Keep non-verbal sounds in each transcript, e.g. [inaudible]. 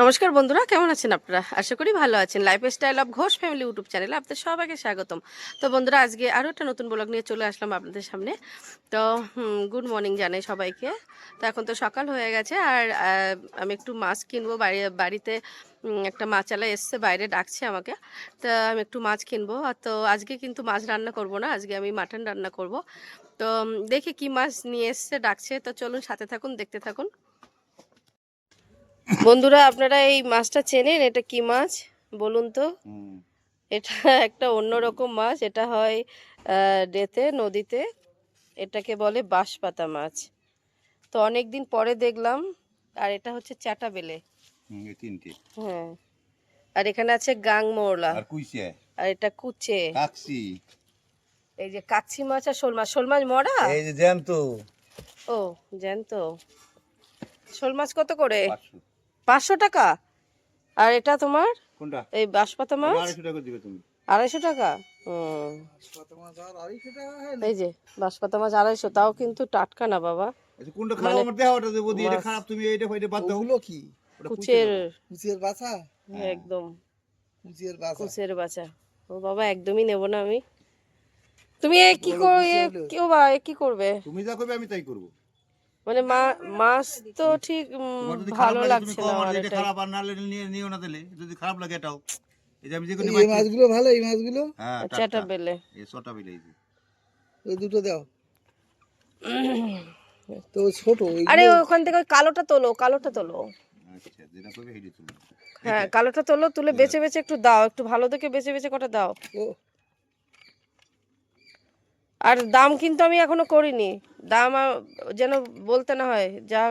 নমস্কার বন্ধুরা, কেমন আছেন আপনারা? আশা করি ভালো আছেন। Life style of Ghosh family YouTube চ্যানেলে আপনাদের সবাইকে স্বাগতম। তো বন্ধুরা, আজকে আরও একটা নতুন ব্লগ নিয়ে চলে আসলাম আপনাদের সামনে। তো গুড মর্নিং জানাই সবাইকে। তো এখন তো সকাল হয়ে গেছে আর আমি একটু মাছ কিনবো, বাড়ি, বাড়িতে একটা মাছালা এসছে, বাইরে ডাকছে আমাকে। তো আমি একটু মাছ কিনবো। তো আজকে কিন্তু মাছ রান্না করব না, আজকে আমি মাটন রান্না করব। তো দেখি কি মাছ নিয়ে এসছে, ডাকছে। তো চলুন সাথে থাকুন, দেখতে থাকুন। বন্ধুরা আপনারা এই মাছটা চেনেন? এটা কি মাছ? বলুন তো। এটা একটা অন্যরকম মাছ। এটা হয় ডেতে নদীতে। এটাকে বলে বাঁশপাতা মাছ। তো অনেক দিন পরে দেখলাম আর এটা হচ্ছে চাটা বেলে। তিনটে। হ্যাঁ। আর এখানে আছে গাং মোরলা। আর কুইছে। আর এটা কুচে। কাকসি। এই যে কাচ্ছি মাছ আর শোল মাছ শোল মাছ মরা? এই যে জ্যান্ত। ও জ্যান্ত। শোল মাছ কত করে? পাঁচশো। পাঁচশো টাকা? আর এটা তোমার? কোনটা? এই বাঁশপাতা মাছ? আড়াইশো টাকা দিবে তুমি। আড়াইশো টাকা? হুম এই যে বাঁশপাতা মাছ আড়াইশো তাও কিন্তু টাটকা না বাবা। আচ্ছা, কোনটা খারাপ? আমার দেওয়া দেবো দিয়ে এটা খারাপ তুমি এইটা ফাইটা বাদ দাও। ওগুলো কি? ওটা কুচের বাছা? একদম। বাছা। কুচের ও বাবা একদমই নেব না আমি। তুমি কি কর কেউ বা কি করবে? তুমি যা করবে আমি তাই করব। মানে মাছ তো ঠিক ভালো লাগছে না এটা এটা খারাপ আর নালে নিয়ে নিও না দিলে যদি খারাপ লাগে এটাও। এই যে আমি যে কোনো এই মাছগুলো ভালো এই মাছগুলো? হ্যাঁ চাটা টাটকা। বেলে। এই ছটা বিলে এই যে। ওই দুটো দাও। তো ছোট ওই আরে ওখান থেকে ওই কালোটা তোলো কালোটা তোলো। আচ্ছা যেটা করবে হেঁটে তুমি হ্যাঁ কালোটা তোলো তুলে বেছে বেছে একটু দাও একটু ভালো দেখে বেছে বেছে কটা দাও। ও। আর দাম কিন্তু আমি এখনও করিনি। দাম যেন বলতে না হয় যা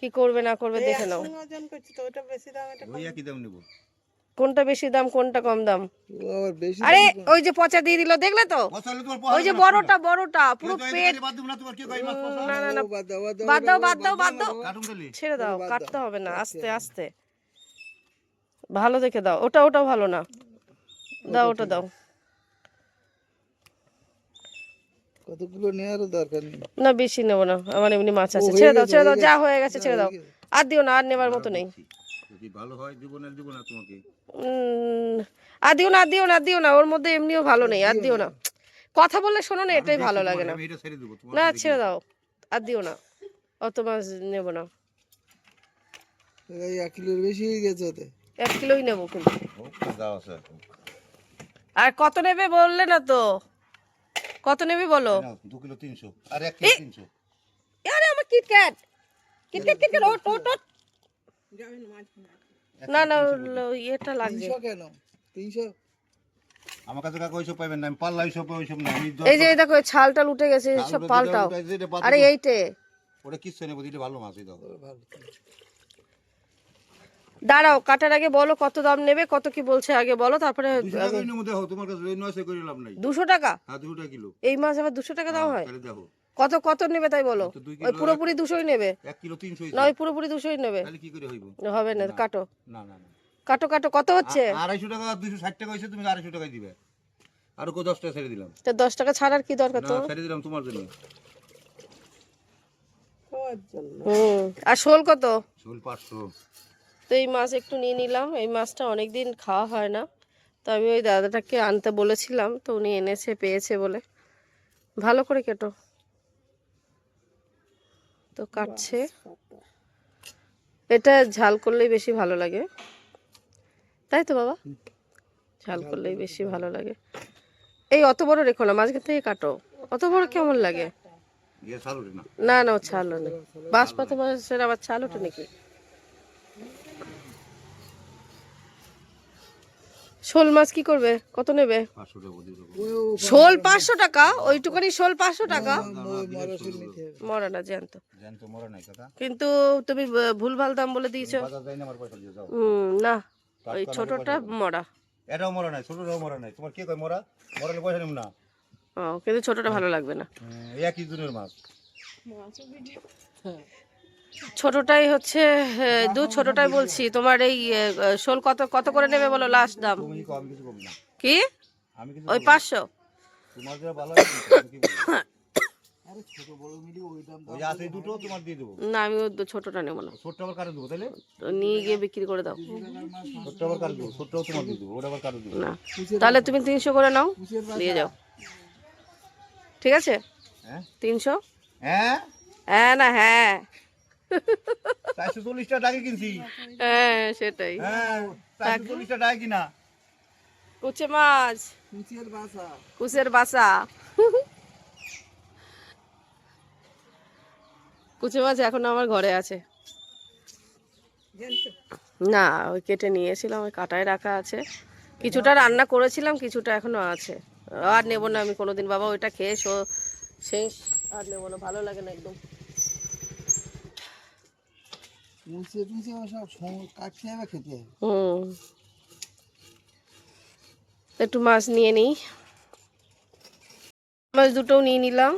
কি করবে না করবে দেখে নাও। কোনটা বেশি দাম কোনটা কম দাম? আরে ওই যে পচা দিয়ে দিল দেখলে তো? ওই যে বড়টা বড়টা পুরো পেট বাদ না তোমার কি কই মাছ পছন্দ না না বাদ দাও বাদ দাও বাদ দাও ছেড়ে দাও কাটতে হবে না আস্তে আস্তে। ভালো দেখে দাও ওটা ওটাও ভালো না। দাও ওটা দাও। কতগুলো নেওয়ারও দরকার নেই। না বেশি নেব না। আমার এমনি মাছ আছে। ছেড়ে দাও ছেড়ে দাও যা হয়ে গেছে ছেড়ে দাও। আর দিও না আর নেবার মতো নেই। যদি ভালো হয় দিব না দিব না তোমাকে আর দিও না দিও না দিও না। ওর মধ্যে এমনিও ভালো নেই আর দিও না। কথা বললে শোনো না এটাই ভালো লাগে না। ছেড়ে না ছেড়ে দাও আর দিও না। অত মাছ নেব না। এই এক কিলোর বেশি হয়ে গেছে ওতে। এক কিলোই নেব কিন্তু। আর কত নেবে বললে না তো? কত নেবে বলো? দু কিলো তিনশো আর এক কিলো তিনশো। আরে আমার KitKat KitKat KitKat oat oat oat. না না লাগবে। কেন? তিনশো? আমার কাছে কাকা ওইসব পাইবেন না আমি পাল্লা ওইসব ওইসব না এই যে দেখো এই ছাল টাল উঠে গেছে সব পাল্টাও। আরে এইটে। ওটা কিচ্ছু ভালো মাছ ভালো। দাঁড়াও কাটার আগে বলো কত দাম নেবে কত কি বলছে আগে বলো তারপরে দুশো টাকা? হ্যাঁ টাকা কিলো। এই মাছ আবার দুশো টাকা দাম হয় কত কত নেবে তাই বলো? ওই পুরোপুরি দুশোই নেবে। এক কিলো তিনশো না ওই পুরোপুরি দুশোই নেবে। তাহলে কি করে হইব? হবে না কাটো। না না না। কাটো কাটো কত হচ্ছে? আড়াইশো টাকা দুশো ষাট টাকা হয়েছে তুমি আড়াইশো টাকায় দিবে। আরও কো দশ টাকা ছেড়ে দিলাম। তো দশ টাকা ছাড়ার কি দরকার তো ছেড়ে দিলাম তোমার জন্য। আর শোল কত? শোল পাঁচশো। তো এই মাছ একটু নিয়ে নিলাম। এই মাছটা অনেক দিন খাওয়া হয় না। তো আমি ওই দাদাটাকে আনতে বলেছিলাম তো উনি এনেছে পেয়েছে বলে। ভালো করে কেটো। তো কাটছে। এটা ঝাল করলেই বেশি ভালো লাগে। তাই তো বাবা? ঝাল করলেই বেশি ভালো লাগে। এই অত বড় রেখো না মাঝখান থেকে কাটো। অত বড় কেমন লাগে? গিয়ে না। না না ও ছাল নেই বাঁশপাতা মাছের আবার ছাল ওঠে নাকি? শোল মাছ কি করবে? কত নেবে? শোল পাঁচশো টাকা ওইটুকানি শোল পাঁচশো টাকা। মরা না জ্যান্ত। জান তো মরে নাই কথা কিন্তু তুমি ভুল ভালো দাম বলে দিয়েছ। বাজার না আমার পয়সা দিয়ে যাও হুম না ওই ছোটটা মরা। এটাও মরা নাই ছোটটাও মরা নাই। তোমার কি কয় মরা? মরালে পয়সা নেব না। ও কিন্তু ছোটটা ভালো লাগবে না। একই দিনের মাছ। ছোটটাই হচ্ছে দু ছোটটাই বলছি তোমার এই শোল কত কত করে নেবে বলো লাস্ট দাম? তুমি কম কিছু কম না। কি? ওই। পাঁচশো। তোমার যা ভালো আমি কি বলব? আরে ছোট বড় মিলিয়ে ওই দাম ওই যে আছে এই দুটো তোমার দিয়ে দেবো। না আমি ছোটটা নেব না। ছোটটা আবার কারও দেবো তাহলে নিয়ে গিয়ে বিক্রি করে দাও। না তাহলে তুমি তিনশো করে নাও দিয়ে যাও। ঠিক আছে? হ্যাঁ? তিনশো? হ্যাঁ? হ্যাঁ না হ্যাঁ। চারশো চল্লিশটা টাকা কিনছি। হ্যাঁ সেটাই। হ্যাঁ চারশো চল্লিশটা টাকা কিনা। কুচে মাছ? কুচের বাসা কুচের বাসা কুচে মাছ এখন আমার ঘরে আছে। না ওই কেটে নিয়েছিলাম ওই কাটায় রাখা আছে। কিছুটা রান্না করেছিলাম কিছুটা এখনও আছে। আর নেব না আমি কোনোদিন। বাবা ওইটা খেয়ে শো- শেষ আর নেব না ভালো লাগে না একদম। কুচে টুচে সব কাটতে হবে খেতে হবে। হুম। একটু মাছ নিয়ে নিই। মাছ দুটোও নিয়ে নিলাম।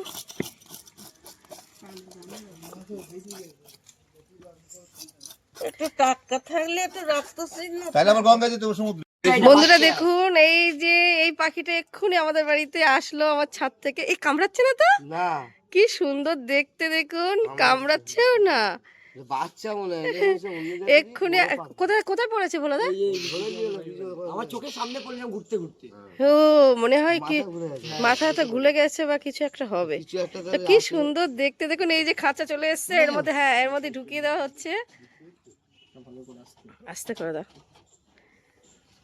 বন্ধুরা দেখুন এই যে এই পাখিটা এক্ষুনি আমাদের বাড়িতে আসলো আমার ছাদ থেকে। এই কামড়াচ্ছে না তো? কি সুন্দর দেখতে দেখুন কামড়াচ্ছেও না। বাচ্চা মনে হয় [laughs] এক্ষুনি কোথায় কোথায় পড়েছে বলো দা আমার চোখের সামনে পড়লাম ঘুরতে ঘুরতে। ও মনে হয় কি মাথাটা ঘুলে গেছে বা কিছু একটা হবে। কিছু তো কি সুন্দর দেখতে। দেখুন এই যে খাঁচা চলে এসছে এর মধ্যে হ্যাঁ এর মধ্যে ঢুকিয়ে দেওয়া হচ্ছে। আস্তে করে দাও।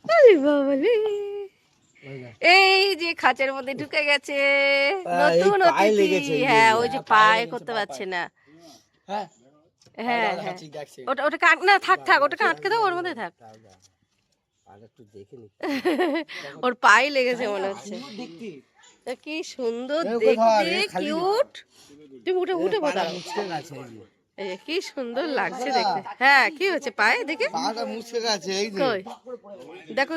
আরে বাবারে। এই যে খাঁচার মধ্যে ঢুকে গেছে। নতুন অতিথি। হ্যাঁ ওই যে পায়ে করতে পারছে না। হ্যাঁ। হ্যাঁ হ্যাঁ। ওটা না থাক থাক ওটাকে আটকে দাও ওর মধ্যে থাক। [laughs] ওর পায়ে লেগেছে মনে হচ্ছে। কি সুন্দর দেখতে কিউট। তুমি উঠে উঠে কি সুন্দর লাগছে দেখতে। হ্যাঁ কি হয়েছে? পায়ে দেখে? দেখো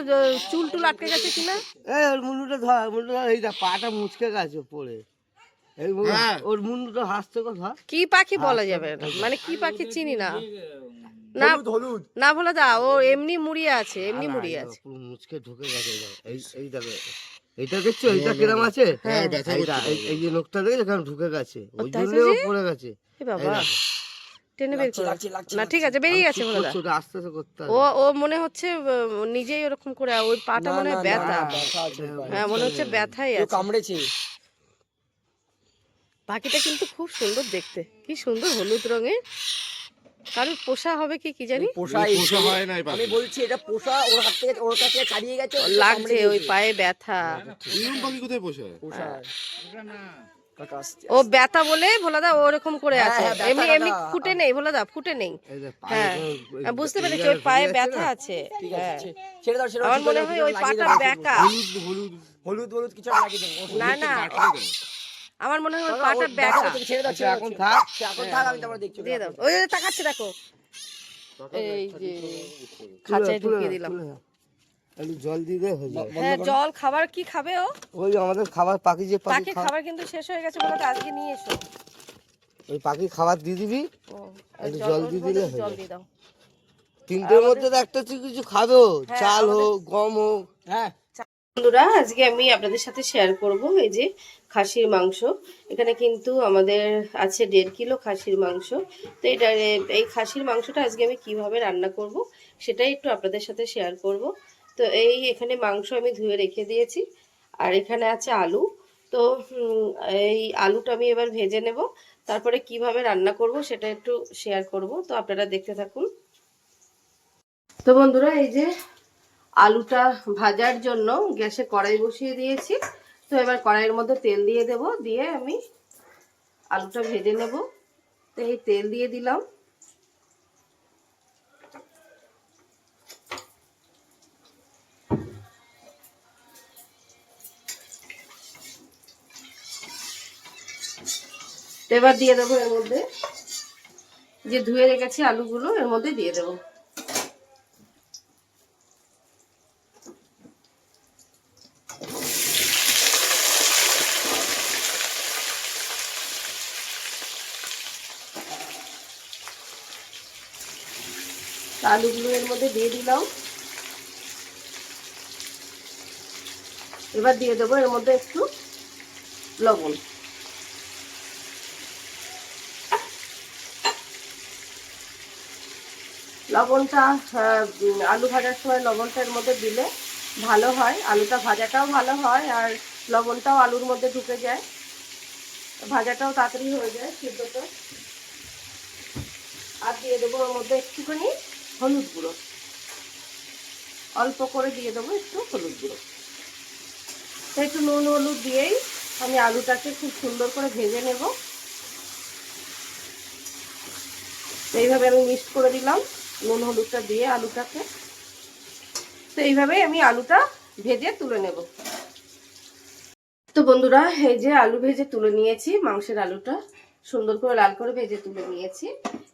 চুল টুল আটকে গেছে কিনা? এই ওর মুন্ডুটা ধর মুন্ডুটা এই পাটা মুচকে গেছে পড়ে ওর মুন্ডুটা হাসতে কথা কি পাখি বলা যাবে না মানে কি পাখি চিনি না না হলুদ না বলে দা ও এমনি মুড়িয়ে আছে এমনি মুড়িয়ে আছে মুচকে ঢুকে গেছে এই এই দেখো এইটা দেখছ কিরম আছে এই- এই যে লোকটা দেখে এখানে ঢুকে গেছে ওই জন্য ও পড়ে গেছে বাবা টেনে বের করো না ঠিক আছে বেরিয়ে গেছে বলে দা আস্তে আস্তে করতে ও ও মনে হচ্ছে নিজেই ওরকম করে ওই পাটা মনে হয় ব্যথা হ্যাঁ মনে হচ্ছে ব্যথাই আছে কামড়েছে পাখিটা কিন্তু খুব সুন্দর দেখতে। কি সুন্দর হলুদ রঙের। কারোর পোষা হবে কি কি জানি? আমি বলছি এটা পোষা ওর হাত থেকে ওর কাছে ছাড়িয়ে গেছে ও লাগছে ওই পায়ে ব্যথা। পোষা ও ব্যথা বলে ভোলাদা ওরকম করে হ্যাঁ, আছে। হ্যাঁ, এমনি এমনি ফুটে নেই ভোলাদা ফুটে নেই। হ্যাঁ। বুঝতে পেরেছি ওই পায়ে ব্যথা আছে। হ্যাঁ। আমার মনে হয় ওই পাটা ব্যাকা হলুদ হলুদ। হলুদ কিছু না না। আমার মনে হয় পাটা দাও ছেড়ে দাও, এখন থাক। এখন থাক আমি তারপরে দেখছি দিয়ে দাও। ওই তাকাচ্ছে দেখো। এই যে খাঁচায় ঢুকিয়ে দিলাম। একটু জল দিয়ে দে হয়ে যাবে। হ্যাঁ জল খাবার কি খাবে ও? ওই আমাদের খাবার পাখি যে পাখি পাখি খাবার কিন্তু শেষ হয়ে গেছে বলে তো আজকে নিয়ে এসো। ওই পাখি খাবার দিয়ে দিবি ও, একটু জল জল দিয়ে দিলে হয়ে জল যাবে। দিয়ে দাও। তিনটের মধ্যে তো একটা তুই কিছু খাবে হ্যাঁ, চাল হোক গম হোক। হ্যাঁ। বন্ধুরা আজকে আমি আপনাদের সাথে শেয়ার করব এই যে খাসির মাংস। এখানে কিন্তু আমাদের আছে দেড় কিলো খাসির মাংস। তো এটা, এই খাসির মাংসটা আজকে আমি কীভাবে রান্না করব সেটাই একটু আপনাদের সাথে শেয়ার করব। তো এই এখানে মাংস আমি ধুয়ে রেখে দিয়েছি। আর এখানে আছে আলু। তো এই আলুটা আমি এবার ভেজে নেব। তারপরে কীভাবে রান্না করব সেটা একটু শেয়ার করব। তো আপনারা দেখতে থাকুন। তো বন্ধুরা, এই যে আলুটা ভাজার জন্য গ্যাসে কড়াই বসিয়ে দিয়েছি। তো এবার কড়াইয়ের মধ্যে তেল দিয়ে দেব, দিয়ে আমি আলুটা ভেজে নেব। তো এই তেল দিয়ে দিলাম। এবার দিয়ে দেবো এর মধ্যে, যে ধুয়ে রেখেছি আলুগুলো, এর মধ্যে দিয়ে দেবো। আলুগুলো এর মধ্যে দিয়ে দিলাম। এবার দিয়ে দেবো এর মধ্যে একটু লবণ। লবণটা আলু ভাজার সময় লবণটা এর মধ্যে দিলে ভালো হয়। আলুটা ভাজাটাও ভালো হয় আর লবণটাও আলুর মধ্যে ঢুকে যায়। ভাজাটাও তাড়াতাড়ি হয়ে যায় সিদ্ধটা আর দিয়ে দেবো ওর মধ্যে একটুখানি হলুদ গুঁড়ো। অল্প করে দিয়ে দেবো একটু হলুদ গুঁড়ো। তো একটু নুন হলুদ দিয়েই আমি আলুটাকে খুব সুন্দর করে ভেজে নেব। এইভাবে আমি মিক্সড করে দিলাম নুন হলুদটা দিয়ে আলুটাকে। তো এইভাবেই আমি আলুটা ভেজে তুলে নেব। তো বন্ধুরা, এই যে আলু ভেজে তুলে নিয়েছি মাংসের আলুটা। সুন্দর করে লাল করে ভেজে তুলে নিয়েছি।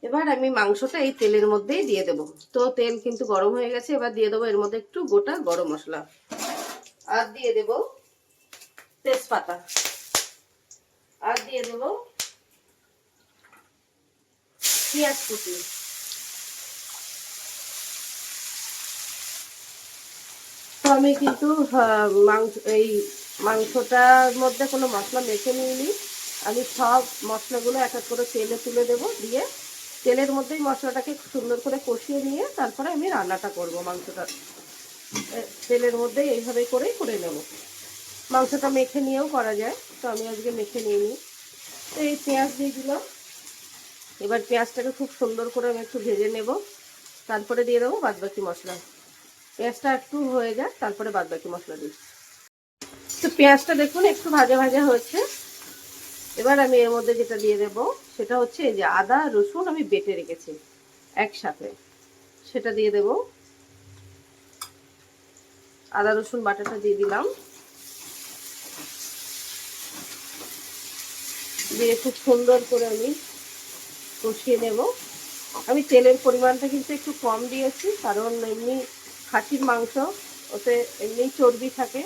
এবার আমি মাংসটা এই তেলের মধ্যেই দিয়ে দেবো। তো তেল কিন্তু গরম হয়ে গেছে এবার দিয়ে দেবো এর মধ্যে একটু গোটা গরম মশলা। আর দিয়ে দেবো তেজপাতা। আর দিয়ে দেবো পেঁয়াজ কুচি। তো আমি কিন্তু আহ, মাংস এই মাংসটার মধ্যে কোনো মশলা মেখে নিইনি। আমি সব মশলাগুলো এক এক করে তেলে তুলে দেব, দিয়ে তেলের মধ্যেই মশলাটাকে সুন্দর করে কষিয়ে নিয়ে তারপরে আমি রান্নাটা করব মাংসটা। তেলের মধ্যে এইভাবে করেই করে নেব। মাংসটা মেখে নিয়েও করা যায়, তো আমি আজকে মেখে নিয়ে নিই তো এই পেঁয়াজ দিয়ে দিলাম। এবার পেঁয়াজটাকে খুব সুন্দর করে আমি একটু ভেজে নেব, তারপরে দিয়ে দেবো বাদবাকি মশলা। পেঁয়াজটা একটু হয়ে যাক, তারপরে বাদবাকি মশলা দিই তো পেঁয়াজটা দেখুন একটু ভাজা ভাজা হয়েছে। এবার আমি এর মধ্যে যেটা দিয়ে দেব, সেটা হচ্ছে যে আদা, রসুন আমি বেটে রেখেছি একসাথে। সেটা দিয়ে দেব। আদা, রসুন বাটাটা দিয়ে দিলাম। দিয়ে খুব সুন্দর করে আমি কষিয়ে নেব। আমি তেলের পরিমাণটা কিন্তু একটু কম দিয়েছি, কারণ এমনি খাসির মাংস, ওতে এমনি চর্বি থাকে।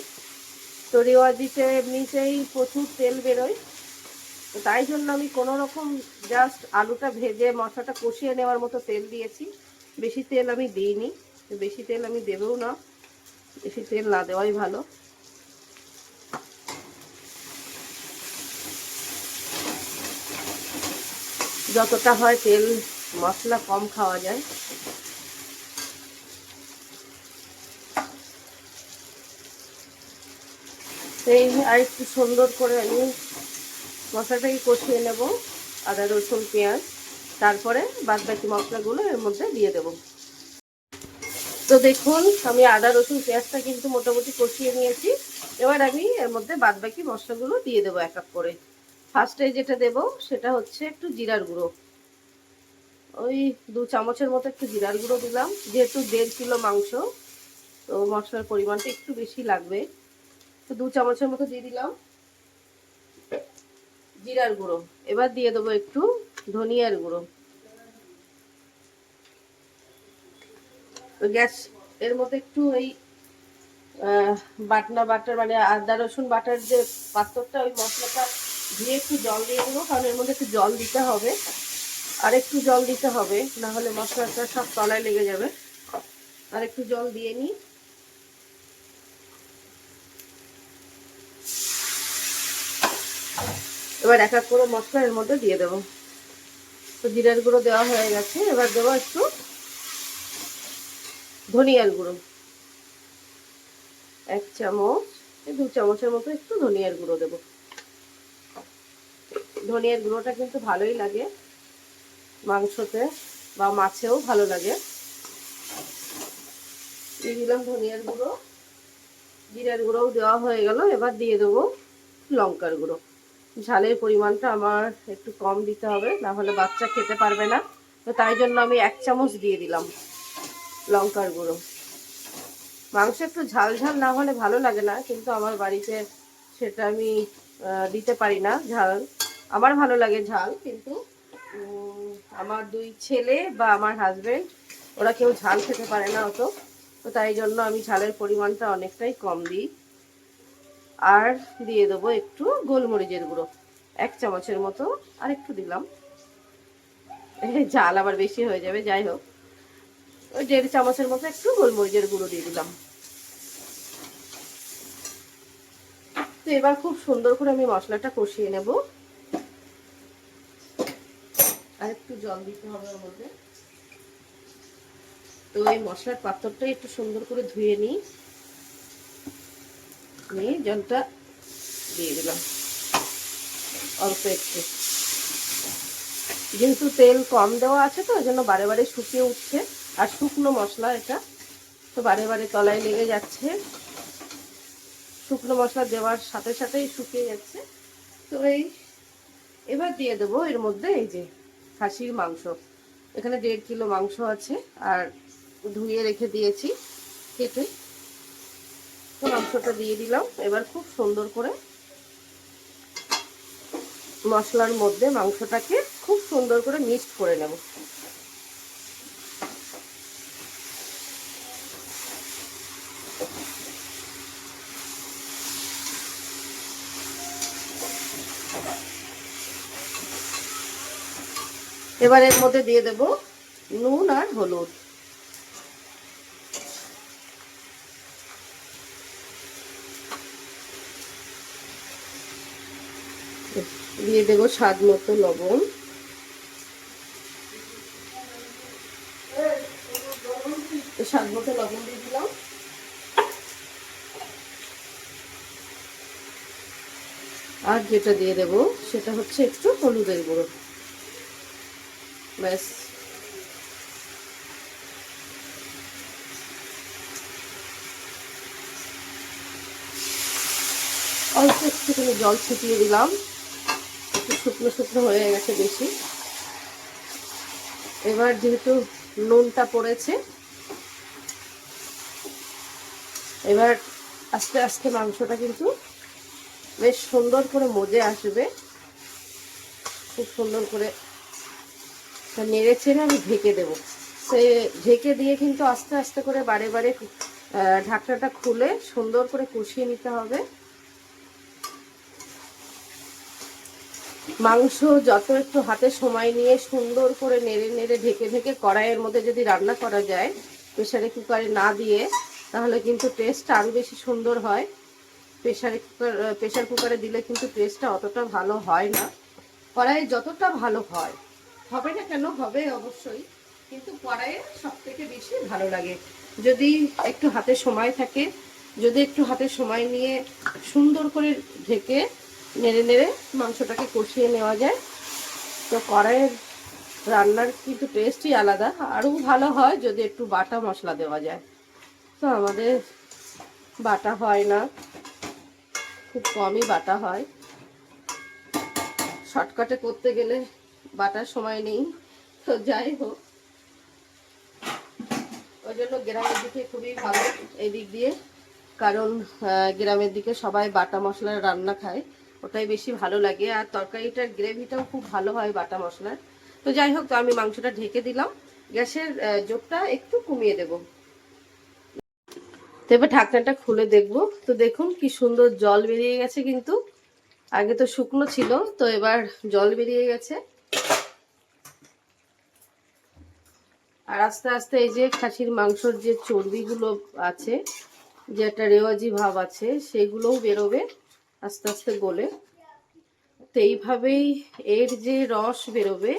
তো রেওয়াজিতে এমনিতেই প্রচুর তেল বেরোয়। তো তাই জন্য আমি কোনো রকম জাস্ট আলুটা ভেজে, মশলাটা কষিয়ে নেওয়ার মতো তেল দিয়েছি। বেশি তেল আমি দিইনি বেশি তেল আমি দেবেও না। বেশি তেল না দেওয়াই ভালো। যতটা হয় তেল, মশলা কম খাওয়া যায়। এই আর একটু সুন্দর করে আমি মশলাটাকে কষিয়ে নেব, আদা, রসুন, পেঁয়াজ। তারপরে বাদ বাকি মশলাগুলো এর মধ্যে দিয়ে দেব। তো দেখুন, আমি আদা, রসুন, পেঁয়াজটা কিন্তু মোটামুটি কষিয়ে নিয়েছি। এবার আমি এর মধ্যে বাদ বাকি মশলাগুলো দিয়ে দেবো এক এক করে। ফার্স্টে যেটা দেব, সেটা হচ্ছে একটু জিরার গুঁড়ো। ওই দু চামচের মতো একটু জিরার গুঁড়ো দিলাম। যেহেতু দেড় কিলো মাংস, তো মশলার পরিমাণটা একটু বেশি লাগবে। তো দু চামচের মতো দিয়ে দিলাম। জিরার গুঁড়ো। এবার দিয়ে দেবো একটু ধনিয়ার গুঁড়ো। গ্যাস, এর মধ্যে একটু ওই বাটনা, বাটার মানে আদা, রসুন, বাটার যে পাত্রটা, ওই মশলাটা দিয়ে একটু জল দিয়ে দেবো, কারণ এর মধ্যে একটু জল দিতে হবে। আর একটু জল দিতে হবে, না হলে মশলাটা সব তলায় লেগে যাবে। আর একটু জল দিয়ে নিই। এবার এক এক করে মশলা এর মধ্যে দিয়ে দেবো। তো জিরার গুঁড়ো দেওয়া হয়ে গেছে, এবার দেবো একটু ধনিয়ার গুঁড়ো। এক চামচ দু চামচের মতো একটু ধনিয়ার গুঁড়ো দেবো। ধনিয়ার গুঁড়োটা কিন্তু ভালোই লাগে, মাংসতে বা মাছেও ভালো লাগে। দিয়ে দিলাম ধনিয়ার গুঁড়ো। জিরার গুঁড়োও দেওয়া হয়ে গেল, এবার দিয়ে দেবো লঙ্কার গুঁড়ো। ঝালের পরিমাণটা আমার একটু কম দিতে হবে, না হলে বাচ্চা খেতে পারবে না। তো তাই জন্য আমি এক চামচ দিয়ে দিলাম লঙ্কার গুঁড়ো। মাংস একটু ঝাল ঝাল না হলে ভালো লাগে না, কিন্তু আমার বাড়িতে সেটা আমি দিতে পারি না ঝাল। আমার ভালো লাগে ঝাল, কিন্তু আমার দুই ছেলে বা আমার হাজবেন্ড ওরা কেউ ঝাল খেতে পারে না অত। তো তাই জন্য আমি ঝালের পরিমাণটা অনেকটাই কম দিই। আর দিয়ে দেবো একটু গোলমরিচের গুঁড়ো। এক চামচের মতো আর একটু দিলাম ঝাল আবার বেশি হয়ে যাবে, যাই হোক। ওই দেড় চামচের মতো একটু গোলমরিচের গুঁড়ো দিয়ে দিলাম। তো এবার খুব সুন্দর করে আমি মশলাটা কষিয়ে নেব। আর একটু জল দিতে হবে ওর মধ্যে। তো এই মশলার পাত্রটা একটু সুন্দর করে ধুয়ে নিই। নিয়ে জলটা দিয়ে দিলাম অল্প একটু যেহেতু তেল কম দেওয়া আছে তো, ওই জন্য বারে বারে শুকিয়ে উঠছে। আর শুকনো মশলা এটা তো বারে বারে তলায় লেগে যাচ্ছে। শুকনো মশলা দেওয়ার সাথে সাথেই শুকিয়ে যাচ্ছে। তো এই এবার দিয়ে দেবো এর মধ্যে এই যে খাসির মাংস। এখানে দেড় কিলো মাংস আছে, আর ধুয়ে রেখে দিয়েছি। কেটে মাংসটা দিয়ে দিলাম। এবার খুব সুন্দর করে মশলার মধ্যে মাংসটাকে খুব সুন্দর করে মিক্সড করে নেব। এবার এর মধ্যে দিয়ে দেব নুন আর হলুদ। দিয়ে দেবো স্বাদ মতো লবণ। স্বাদ মতো লবণ দিয়ে দিলাম। আর যেটা দিয়ে দেবো সেটা হচ্ছে একটু হলুদের গুঁড়ো। ব্যাস। অল্প একটুখানি জল ছিটিয়ে দিলাম। একটু শুকনো শুকনো হয়ে গেছে বেশি। এবার যেহেতু নুনটা পড়েছে, এবার আস্তে আস্তে মাংসটা কিন্তু বেশ সুন্দর করে মজে আসবে। খুব সুন্দর করে নেড়ে চেড়ে আমি ঢেকে দেবো। সে ঢেকে দিয়ে কিন্তু আস্তে আস্তে করে বারে বারে ঢাকনাটা খুলে সুন্দর করে কষিয়ে নিতে হবে। মাংস যত একটু হাতে সময় নিয়ে সুন্দর করে নেড়ে নেড়ে ঢেকে ঢেকে কড়াইয়ের মধ্যে যদি রান্না করা যায় প্রেশারে কুকারে না দিয়ে, তাহলে কিন্তু টেস্টটা আরও বেশি সুন্দর হয়। প্রেসারে কুকার প্রেশার কুকারে দিলে কিন্তু টেস্টটা অতটা ভালো হয় না। কড়াইয়ে যতটা ভালো হয়, হবে না কেন, হবে অবশ্যই, কিন্তু কড়াইয়ে সব থেকে বেশি ভালো লাগে। যদি একটু হাতে সময় থাকে, যদি একটু হাতে সময় নিয়ে সুন্দর করে ঢেকে নেড়ে নেড়ে মাংসটাকে কষিয়ে নেওয়া যায়। তো কড়াইয়ের রান্নার কিন্তু টেস্টই আলাদা। আরও ভালো হয় যদি একটু বাটা মশলা দেওয়া যায়। তো আমাদের বাটা হয় না। খুব কমই বাটা হয়। শর্টকাটে করতে গেলে বাটার সময় নেই। তো যাই হোক। ওই জন্য গ্রামের দিকে খুবই ভালো। এই দিক দিয়ে কারণ গ্রামের দিকে সবাই বাটা মশলার রান্না খায়। ওটাই বেশি ভালো লাগে। আর তরকারিটার গ্রেভিটাও খুব ভালো হয় বাটা মশলার। তো যাই হোক, তো আমি মাংসটা ঢেকে দিলাম। গ্যাসের জোরটা একটু কমিয়ে দেবো। তো এবার ঢাকনাটা খুলে দেখব। তো দেখুন কি সুন্দর জল বেরিয়ে গেছে কিন্তু। আগে তো শুকনো ছিল, তো এবার জল বেরিয়ে গেছে। আর আস্তে আস্তে এই যে খাসির মাংসর যে চর্বিগুলো আছে, যে একটা রেওয়াজি ভাব আছে, সেগুলোও বেরোবে। আস্তে আস্তে গলে। তো এইভাবেই এর যে রস বেরোবে,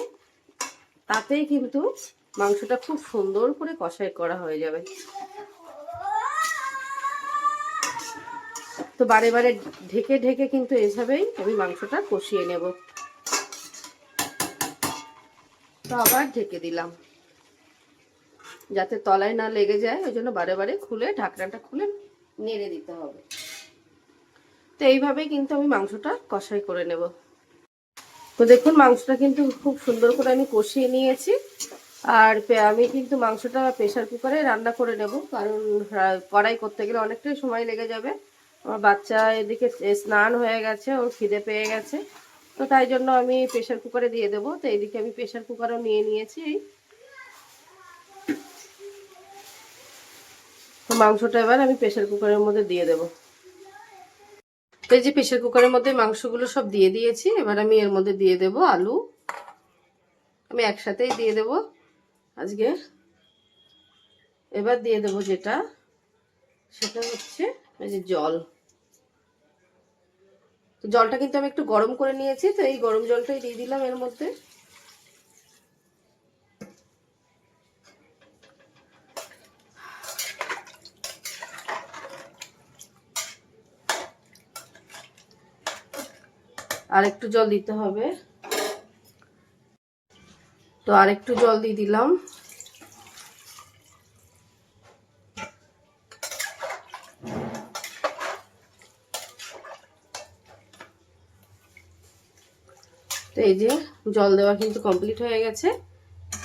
তাতেই কিন্তু মাংসটা খুব সুন্দর করে কষাই করা হয়ে যাবে। তো বারে বারে ঢেকে ঢেকে কিন্তু এভাবেই আমি মাংসটা কষিয়ে নেব। তো আবার ঢেকে দিলাম। যাতে তলায় না লেগে যায়, ওই জন্য বারে বারে খুলে ঢাকনাটা খুলে নেড়ে দিতে হবে। তো এইভাবেই কিন্তু আমি মাংসটা কষাই করে নেব। তো দেখুন, মাংসটা কিন্তু খুব সুন্দর করে আমি কষিয়ে নিয়েছি। আর আমি কিন্তু মাংসটা প্রেশার কুকারে রান্না করে নেব, কারণ কড়াই করতে গেলে অনেকটাই সময় লেগে যাবে। আমার বাচ্চা এদিকে স্নান হয়ে গেছে, ওর খিদে পেয়ে গেছে। তো তাই জন্য আমি প্রেশার কুকারে দিয়ে দেবো। তো এইদিকে আমি প্রেশার কুকারও নিয়ে নিয়েছি। মাংসটা এবার আমি প্রেশার কুকারের মধ্যে দিয়ে দেবো। তো এই যে প্রেশার কুকারের মধ্যে মাংসগুলো সব দিয়ে দিয়েছি, এবার আমি এর মধ্যে দিয়ে দেব আলু। আমি একসাথেই দিয়ে দেব আজকে। এবার দিয়ে দেব যেটা, সেটা হচ্ছে এই যে জল। তো জলটা কিন্তু আমি একটু গরম করে নিয়েছি, তো এই গরম জলটাই দিয়ে দিলাম এর মধ্যে। আর একটু জল দিতে হবে। তো আর একটু জল দিয়ে দিলাম। তো এই যে জল দেওয়া কিন্তু কমপ্লিট হয়ে গেছে।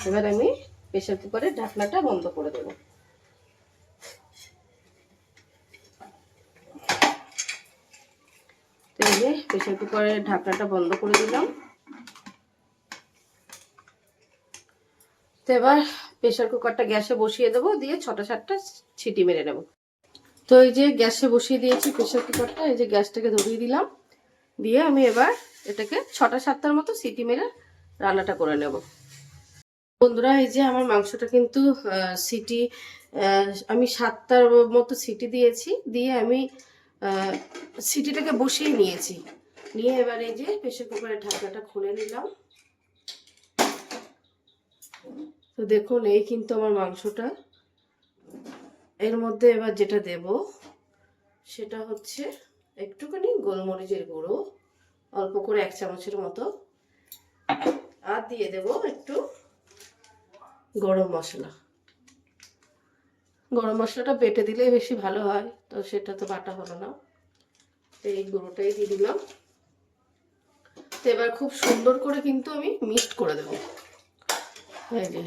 এবার আমি প্রেশার কুকারের ঢাকনাটা বন্ধ করে দেবো। তো এই যে প্রেশার কুকারের ঢাকনাটা বন্ধ করে দিলাম। তো এবার প্রেশার কুকারটা গ্যাসে বসিয়ে দেবো, দিয়ে ছটা সাতটা ছিটি মেরে নেব। তো এই যে গ্যাসে বসিয়ে দিয়েছি প্রেশার কুকারটা, এই যে গ্যাসটাকে ধরিয়ে দিলাম। দিয়ে আমি এবার এটাকে ছটা সাতটার মতো সিটি মেরে রান্নাটা করে নেব। বন্ধুরা, এই যে আমার মাংসটা কিন্তু সিটি আমি সাতটার মতো সিটি দিয়েছি। দিয়ে আমি সিটিটাকে বসিয়ে নিয়েছি। নিয়ে এবার এই যে প্রেশার কুকারের ঢাকনাটা খুলে নিলাম। তো দেখুন, এই কিন্তু আমার মাংসটা। এর মধ্যে এবার যেটা দেব, সেটা হচ্ছে একটুখানি গোলমরিচের গুঁড়ো, অল্প করে এক চামচের মতো। আর দিয়ে দেব একটু গরম মশলা। গরম মশলাটা বেটে দিলে বেশি ভালো হয়। তো সেটা তো বাটা হলো না। এই গুঁড়োটাই দিয়ে দিলাম। তো এবার খুব সুন্দর করে কিন্তু আমি মিক্সড করে দেবো। এই যে,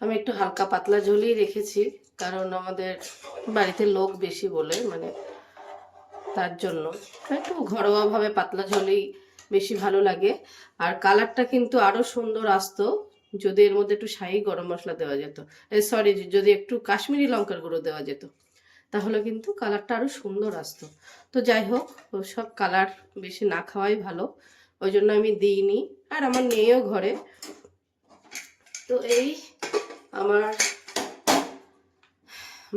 আমি একটু হালকা পাতলা ঝোলই রেখেছি, কারণ আমাদের বাড়িতে লোক বেশি বলে মানে তার জন্য। একটু ঘরোয়াভাবে পাতলা ঝোলেই বেশি ভালো লাগে। আর কালারটা কিন্তু আরও সুন্দর আসতো। যদি এর মধ্যে একটু শাহি গরম মশলা দেওয়া যেত। সরি যদি একটু কাশ্মীরি লঙ্কার গুঁড়ো দেওয়া যেত, তাহলে কিন্তু কালারটা আরও সুন্দর আসতো। তো যাই হোক সব কালার বেশি না খাওয়াই ভালো, ওই জন্য আমি দিইনি। আর আমার নেইও ঘরে। তো এই আমার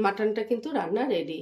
মাটনটা কিন্তু রান্না রেডি